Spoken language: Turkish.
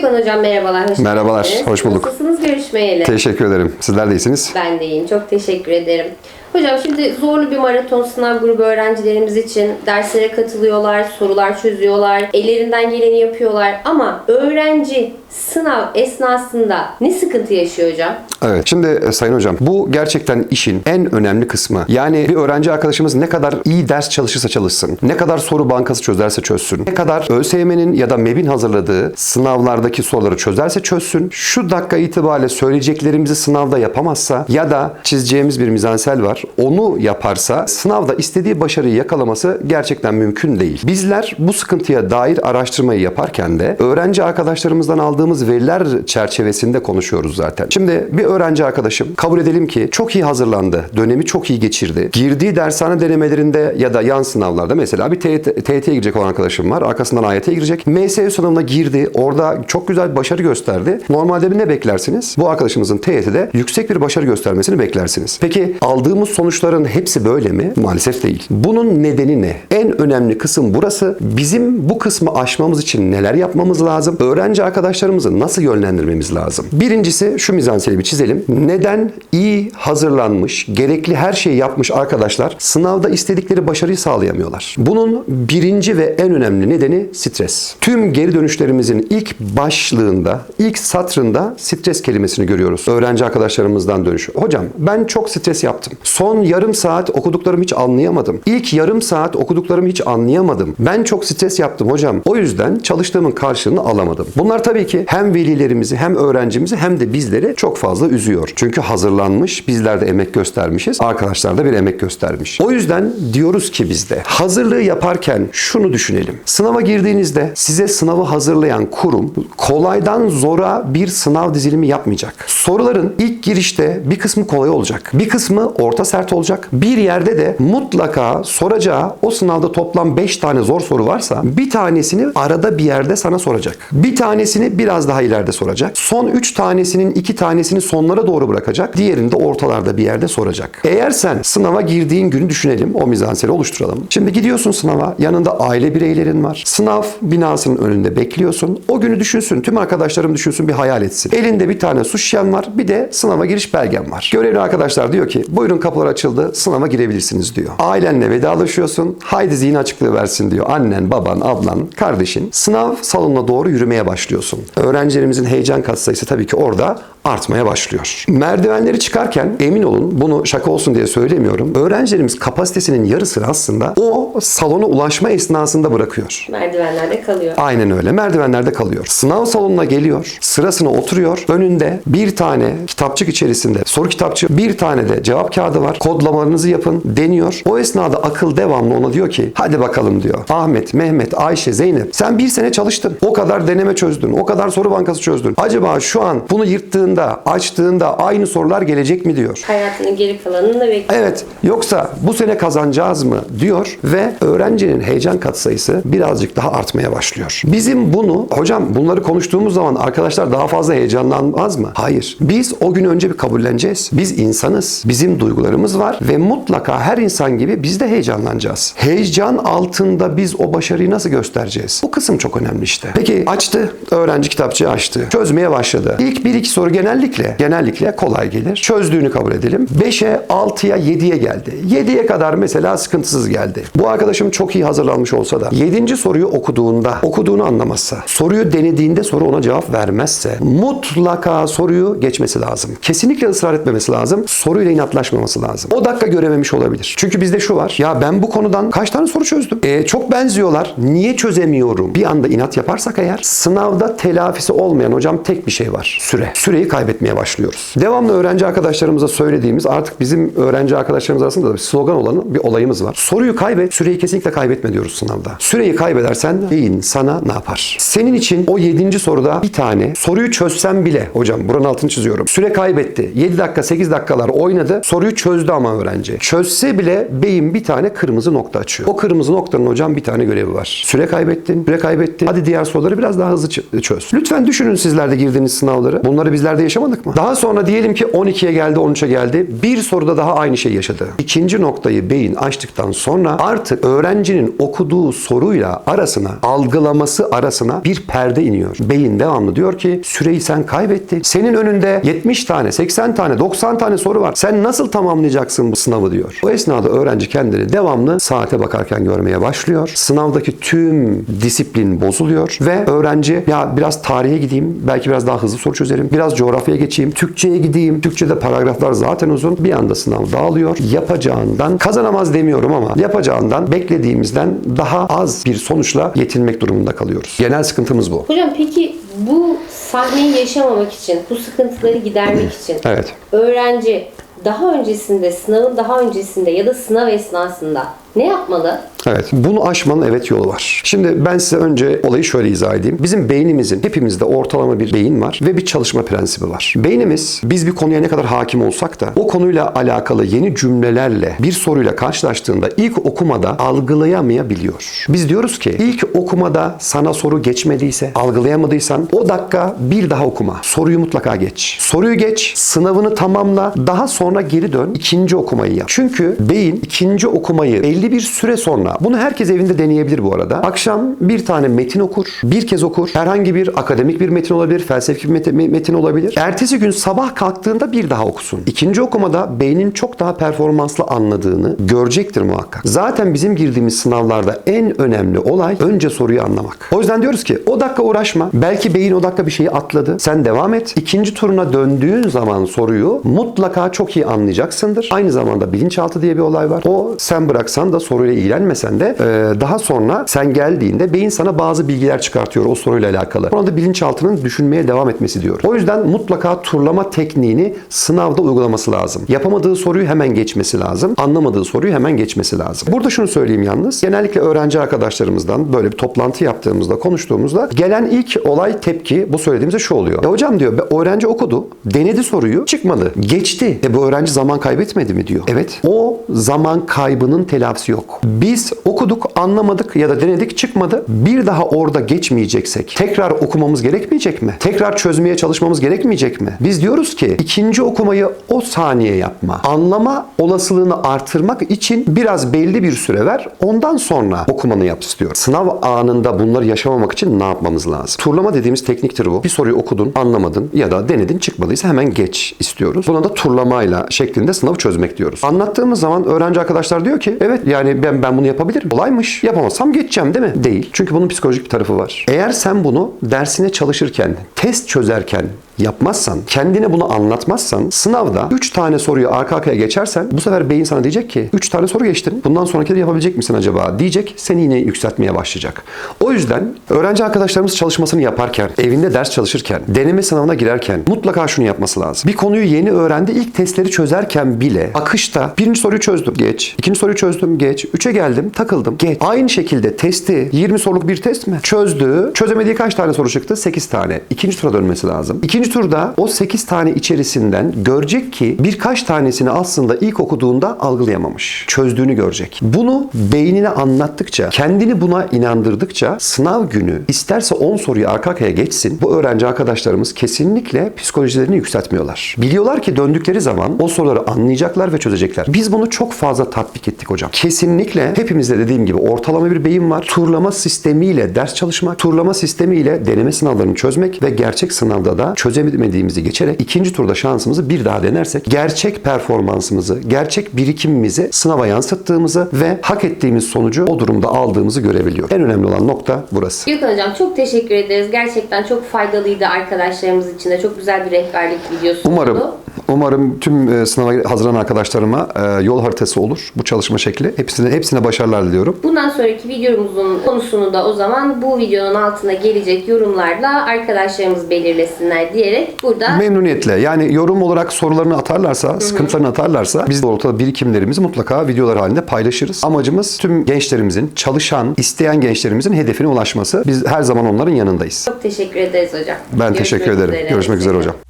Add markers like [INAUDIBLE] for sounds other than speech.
Gökhan Hocam merhabalar. Hoş Merhabalar, geldiniz. hoş bulduk. Nasılsınız görüşmeyeli? Teşekkür ederim. Sizler de iyisiniz. ben de iyiyim. Çok teşekkür ederim. Hocam şimdi zorlu bir maraton sınav grubu öğrencilerimiz için derslere katılıyorlar, sorular çözüyorlar, ellerinden geleni yapıyorlar ama öğrenci sınav esnasında ne sıkıntı yaşıyor hocam? Evet. Şimdi e, Sayın Hocam bu gerçekten işin en önemli kısmı. Yani bir öğrenci arkadaşımız ne kadar iyi ders çalışırsa çalışsın, ne kadar soru bankası çözerse çözsün, ne kadar ÖSYM'nin ya da MEB'in hazırladığı sınavlardaki soruları çözerse çözsün, şu dakika itibariyle söyleyeceklerimizi sınavda yapamazsa ya da çizeceğimiz bir mizansel var, onu yaparsa sınavda istediği başarıyı yakalaması gerçekten mümkün değil. Bizler bu sıkıntıya dair araştırmayı yaparken de öğrenci arkadaşlarımızdan aldığımız veriler çerçevesinde konuşuyoruz zaten. Şimdi bir öğrenci arkadaşım kabul edelim ki çok iyi hazırlandı, dönemi çok iyi geçirdi. Girdiği dershane denemelerinde ya da yan sınavlarda mesela bir TYT TYT'ye girecek olan arkadaşım var. Arkasından AYT'ye girecek. MSU sınavına girdi. Orada çok güzel başarı gösterdi. Normalde ne beklersiniz? Bu arkadaşımızın TYT'de yüksek bir başarı göstermesini beklersiniz. Peki aldığımız sonuçların hepsi böyle mi? Maalesef değil. Bunun nedeni ne? En önemli kısım burası. Bizim bu kısmı aşmamız için neler yapmamız lazım? Öğrenci arkadaşlarımızı nasıl yönlendirmemiz lazım? Birincisi şu mizanseli bir çizelim. Neden iyi hazırlanmış, gerekli her şeyi yapmış arkadaşlar sınavda istedikleri başarıyı sağlayamıyorlar? Bunun birinci ve en önemli nedeni stres. Tüm geri dönüşlerimizin ilk başlığında, ilk satrında stres kelimesini görüyoruz. Öğrenci arkadaşlarımızdan dönüş. Hocam ben çok stres yaptım. Son yarım saat okuduklarımı hiç anlayamadım. İlk yarım saat okuduklarımı hiç anlayamadım. Ben çok stres yaptım hocam. O yüzden çalıştığımın karşılığını alamadım. Bunlar tabii ki hem velilerimizi hem öğrencimizi hem de bizleri çok fazla üzüyor. Çünkü hazırlanmış, bizler de emek göstermişiz. Arkadaşlar da bir emek göstermiş. O yüzden diyoruz ki biz de hazırlığı yaparken şunu düşünelim. Sınava girdiğinizde size sınavı hazırlayan kurum kolaydan zora bir sınav dizilimi yapmayacak. Soruların ilk girişte bir kısmı kolay olacak. Bir kısmı orta sert olacak. Bir yerde de mutlaka soracağı o sınavda toplam 5 tane zor soru varsa bir tanesini arada bir yerde sana soracak. Bir tanesini biraz daha ileride soracak. Son 3 tanesinin 2 tanesini sonlara doğru bırakacak. Diğerini de ortalarda bir yerde soracak. Eğer sen sınava girdiğin günü düşünelim. O mizanseli oluşturalım. Şimdi gidiyorsun sınava. Yanında aile bireylerin var. Sınav binasının önünde bekliyorsun. O günü düşünsün. Tüm arkadaşlarım düşünsün bir hayal etsin. Elinde bir tane su var. Bir de sınava giriş belgen var. Görevli arkadaşlar diyor ki buyurun kapılar açıldı. Sınava girebilirsiniz diyor. Ailenle vedalaşıyorsun. Haydi zihin açıklığı versin diyor. Annen, baban, ablan, kardeşin. Sınav salonuna doğru yürümeye başlıyorsun. Öğrencilerimizin heyecan katsayısı tabii ki orada artmaya başlıyor. Merdivenleri çıkarken emin olun bunu şaka olsun diye söylemiyorum. Öğrencilerimiz kapasitesinin yarısını aslında o salona ulaşma esnasında bırakıyor. Merdivenlerde kalıyor. Aynen öyle. Merdivenlerde kalıyor. Sınav salonuna geliyor. Sırasına oturuyor. Önünde bir tane kitapçık içerisinde soru kitapçığı, bir tane de cevap kağıdı var. Kodlamalarınızı yapın deniyor. O esnada akıl devamlı ona diyor ki hadi bakalım diyor. Ahmet, Mehmet, Ayşe, Zeynep sen bir sene çalıştın. O kadar deneme çözdün. O kadar soru bankası çözdün. Acaba şu an bunu yırttığında, açtığında aynı sorular gelecek mi diyor. Hayatının geri kalanını da bekliyor. Evet yoksa bu sene kazanacağız mı diyor ve öğrencinin heyecan katsayısı birazcık daha artmaya başlıyor. Bizim bunu hocam bunları konuştuğumuz zaman arkadaşlar daha fazla heyecanlanmaz mı? Hayır. Biz o gün önce bir kabulleneceğiz. Biz insanız. Bizim duygularımız var ve mutlaka her insan gibi biz de heyecanlanacağız. Heyecan altında biz o başarıyı nasıl göstereceğiz? Bu kısım çok önemli işte. Peki açtı. Öğrenci kitapçığı açtı. Çözmeye başladı. İlk bir iki soru genellikle genellikle kolay gelir. Çözdüğünü kabul edelim. 5'e, 6'ya, 7'ye geldi. 7'ye kadar mesela sıkıntısız geldi. Bu arkadaşım çok iyi hazırlanmış olsa da 7. soruyu okuduğunda, okuduğunu anlamazsa, soruyu denediğinde soru ona cevap vermezse mutlaka soruyu geçmesi lazım. Kesinlikle ısrar etmemesi lazım. Soruyla inatlaşmaması lazım. O dakika görememiş olabilir. Çünkü bizde şu var. Ya ben bu konudan kaç tane soru çözdüm? E, çok benziyorlar. Niye çözemiyorum? Bir anda inat yaparsak eğer sınavda telafisi olmayan hocam tek bir şey var. Süre. Süreyi kaybetmeye başlıyoruz. Devamlı öğrenci arkadaşlarımıza söylediğimiz artık bizim öğrenci arkadaşlarımız arasında da bir slogan olan bir olayımız var. Soruyu kaybet, süreyi kesinlikle kaybetme diyoruz sınavda. Süreyi kaybedersen beyin sana ne yapar? Senin için o 7. soruda bir tane soruyu çözsen bile hocam buranın altını çiziyorum. Süre kaybetti. 7 dakika 8 dakikalar oynadı. Soruyu Çözdü ama öğrenci. Çözse bile beyin bir tane kırmızı nokta açıyor. O kırmızı noktanın hocam bir tane görevi var. Süre kaybettin, süre kaybettin. Hadi diğer soruları biraz daha hızlı ç- çöz. Lütfen düşünün sizler de girdiğiniz sınavları. Bunları bizler de yaşamadık mı? Daha sonra diyelim ki 12'ye geldi, 13'e geldi. Bir soruda daha aynı şeyi yaşadı. İkinci noktayı beyin açtıktan sonra artık öğrencinin okuduğu soruyla arasına, algılaması arasına bir perde iniyor. Beyin devamlı diyor ki süreyi sen kaybettin. Senin önünde 70 tane, 80 tane, 90 tane soru var. Sen nasıl tamamlayacaksın bu sınavı diyor. O esnada öğrenci kendini devamlı saate bakarken görmeye başlıyor. Sınavdaki tüm disiplin bozuluyor ve öğrenci ya biraz tarihe gideyim, belki biraz daha hızlı soru çözerim, biraz coğrafyaya geçeyim, Türkçeye gideyim. Türkçede paragraflar zaten uzun. Bir anda sınav dağılıyor. Yapacağından kazanamaz demiyorum ama yapacağından beklediğimizden daha az bir sonuçla yetinmek durumunda kalıyoruz. Genel sıkıntımız bu. Hocam peki bu sahneyi yaşamamak için, bu sıkıntıları gidermek [CLEARS THROAT] için Evet. öğrenci daha öncesinde, sınavın daha öncesinde ya da sınav esnasında ne yapmalı? Evet. Bunu aşmanın evet yolu var. Şimdi ben size önce olayı şöyle izah edeyim. Bizim beynimizin hepimizde ortalama bir beyin var ve bir çalışma prensibi var. Beynimiz biz bir konuya ne kadar hakim olsak da o konuyla alakalı yeni cümlelerle bir soruyla karşılaştığında ilk okumada algılayamayabiliyor. Biz diyoruz ki ilk okumada sana soru geçmediyse, algılayamadıysan o dakika bir daha okuma. Soruyu mutlaka geç. Soruyu geç, sınavını tamamla, daha sonra geri dön, ikinci okumayı yap. Çünkü beyin ikinci okumayı belli bir süre sonra, bunu herkes evinde deneyebilir bu arada. Akşam bir tane metin okur, bir kez okur. Herhangi bir akademik bir metin olabilir, felsefi bir met- metin olabilir. Ertesi gün sabah kalktığında bir daha okusun. İkinci okumada beynin çok daha performanslı anladığını görecektir muhakkak. Zaten bizim girdiğimiz sınavlarda en önemli olay önce soruyu anlamak. O yüzden diyoruz ki o dakika uğraşma. Belki beyin o dakika bir şeyi atladı. Sen devam et. İkinci turuna döndüğün zaman soruyu mutlaka çok iyi anlayacaksındır. Aynı zamanda bilinçaltı diye bir olay var. O sen bıraksan da soruyla ilgilenmesen de e, daha sonra sen geldiğinde beyin sana bazı bilgiler çıkartıyor o soruyla alakalı. Ona da bilinçaltının düşünmeye devam etmesi diyor. O yüzden mutlaka turlama tekniğini sınavda uygulaması lazım. Yapamadığı soruyu hemen geçmesi lazım. Anlamadığı soruyu hemen geçmesi lazım. Burada şunu söyleyeyim yalnız. Genellikle öğrenci arkadaşlarımızdan böyle bir toplantı yaptığımızda, konuştuğumuzda gelen ilk olay tepki bu söylediğimizde şu oluyor. E hocam diyor "be- öğrenci okudu, denedi soruyu, çıkmadı. Geçti. E bu öğrenci zaman kaybetmedi mi diyor. Evet. O zaman kaybının telafisi yok. Biz okuduk, anlamadık ya da denedik çıkmadı. Bir daha orada geçmeyeceksek tekrar okumamız gerekmeyecek mi? Tekrar çözmeye çalışmamız gerekmeyecek mi? Biz diyoruz ki ikinci okumayı o saniye yapma. Anlama olasılığını artırmak için biraz belli bir süre ver. Ondan sonra okumanı yap istiyor. Sınav anında bunları yaşamamak için ne yapmamız lazım? Turlama dediğimiz tekniktir bu. Bir soruyu okudun, anlamadın ya da denedin çıkmadıysa hemen geç istiyoruz. Buna da turlamayla şeklinde sınavı çözmek diyoruz. Anlattığımız zaman öğrenci arkadaşlar diyor ki evet yani ben ben bunu yapabilirim. Kolaymış. Yapamazsam geçeceğim değil mi? Değil. Çünkü bunun psikolojik bir tarafı var. Eğer sen bunu dersine çalışırken, test çözerken yapmazsan, kendine bunu anlatmazsan sınavda 3 tane soruyu arka arkaya geçersen bu sefer beyin sana diyecek ki 3 tane soru geçtin. Bundan sonrakileri yapabilecek misin acaba? Diyecek. Seni yine yükseltmeye başlayacak. O yüzden öğrenci arkadaşlarımız çalışmasını yaparken, evinde ders çalışırken, deneme sınavına girerken mutlaka şunu yapması lazım. Bir konuyu yeni öğrendi. ilk testleri çözerken bile akışta birinci soruyu çözdüm. Geç. İkinci soruyu çözdüm. Geç. Üçe geldim. Takıldım. Geç. Aynı şekilde testi 20 soruluk bir test mi? Çözdü. Çözemediği kaç tane soru çıktı? 8 tane. İkinci tura dönmesi lazım. İkinci turda o 8 tane içerisinden görecek ki birkaç tanesini aslında ilk okuduğunda algılayamamış. Çözdüğünü görecek. Bunu beynine anlattıkça, kendini buna inandırdıkça sınav günü isterse 10 soruyu arka arkaya geçsin. Bu öğrenci arkadaşlarımız kesinlikle psikolojilerini yükseltmiyorlar. Biliyorlar ki döndükleri zaman o soruları anlayacaklar ve çözecekler. Biz bunu çok fazla tatbik ettik hocam. Kesinlikle hepimizde dediğim gibi ortalama bir beyin var. Turlama sistemiyle ders çalışmak, turlama sistemiyle deneme sınavlarını çözmek ve gerçek sınavda da çözemediğimizi geçerek ikinci turda şansımızı bir daha denersek gerçek performansımızı, gerçek birikimimizi sınava yansıttığımızı ve hak ettiğimiz sonucu o durumda aldığımızı görebiliyor. En önemli olan nokta burası. Gökhan Hocam çok teşekkür ederiz. Gerçekten çok faydalıydı arkadaşlarımız için de. Çok güzel bir rehberlik videosu Umarım oldu. Umarım tüm e, sınava hazırlanan arkadaşlarıma e, yol haritası olur bu çalışma şekli. Hepsine hepsine başarılar diliyorum. Bundan sonraki videomuzun konusunu da o zaman bu videonun altına gelecek yorumlarla arkadaşlarımız belirlesinler diyerek burada Memnuniyetle. Yani yorum olarak sorularını atarlarsa, sıkıntılarını atarlarsa biz de ortada birikimlerimizi mutlaka videolar halinde paylaşırız. Amacımız tüm gençlerimizin, çalışan, isteyen gençlerimizin hedefine ulaşması. Biz her zaman onların yanındayız. çok teşekkür ederiz hocam. Ben Görüşmek teşekkür ederim. üzere. Görüşmek üzere hocam.